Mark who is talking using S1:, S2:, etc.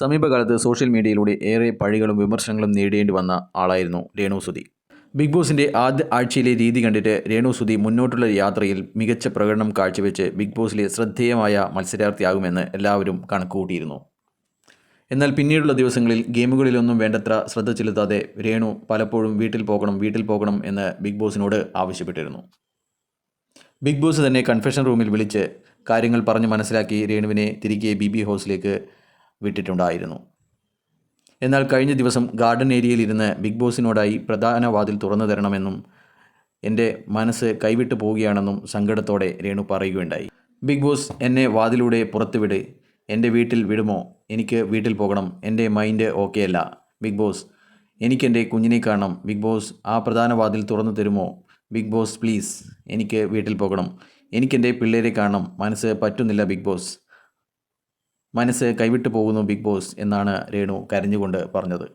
S1: സമീപകാലത്ത് സോഷ്യൽ മീഡിയയിലൂടെ ഏറെ പഴികളും വിമർശനങ്ങളും നേടേണ്ടി വന്ന ആളായിരുന്നു രേണു സുധി. ബിഗ് ബോസിന്റെ ആദ്യ ആഴ്ചയിലെ രീതി കണ്ടിട്ട് രേണു സുധി മുന്നോട്ടുള്ള യാത്രയിൽ മികച്ച പ്രകടനം കാഴ്ചവെച്ച് ബിഗ് ബോസിലെ ശ്രദ്ധേയമായ മത്സരാർത്ഥിയാകുമെന്ന് എല്ലാവരും കണക്കുകൂട്ടിയിരുന്നു. എന്നാൽ പിന്നീടുള്ള ദിവസങ്ങളിൽ ഗെയിമുകളിലൊന്നും വേണ്ടത്ര ശ്രദ്ധ ചെലുത്താതെ രേണു പലപ്പോഴും വീട്ടിൽ പോകണം വീട്ടിൽ പോകണം എന്ന് ബിഗ് ബോസിനോട് ആവശ്യപ്പെട്ടിരുന്നു. ബിഗ് ബോസ് തന്നെ കൺഫെഷൻ റൂമിൽ വിളിച്ച് കാര്യങ്ങൾ പറഞ്ഞ് മനസ്സിലാക്കി രേണുവിനെ തിരികെ ബി ബി ഹൗസിലേക്ക് വിട്ടിട്ടുണ്ടായിരുന്നു. എന്നാൽ കഴിഞ്ഞ ദിവസം ഗാർഡൻ ഏരിയയിൽ ഇരുന്ന് ബിഗ് ബോസിനോടായി പ്രധാന വാതിൽ തുറന്നു തരണമെന്നും എന്റെ മനസ്സ് കൈവിട്ടു പോവുകയാണെന്നും സങ്കടത്തോടെ രേണു പറയുകയുണ്ടായി. ബിഗ് ബോസ് എന്നെ വാതിലൂടെ പുറത്തുവിട്. എന്റെ വീട്ടിൽ വിടുമോ? എനിക്ക് വീട്ടിൽ പോകണം. എന്റെ മൈൻഡ് ഓക്കെ അല്ല. ബിഗ് ബോസ് എനിക്കെന്റെ കുഞ്ഞിനെ കാണണം. ബിഗ് ബോസ് ആ പ്രധാന വാതിൽ തുറന്നു തരുമോ? ബിഗ് ബോസ് പ്ലീസ് എനിക്ക് വീട്ടിൽ പോകണം. എനിക്കെന്റെ പിള്ളേരെ കാണണം. മനസ്സ് പറ്റുന്നില്ല ബിഗ് ബോസ്. മനസ്സ് കൈവിട്ടു പോകുന്നു ബിഗ് ബോസ് എന്നാണ് രേണു കരഞ്ഞുകൊണ്ട് പറഞ്ഞത്.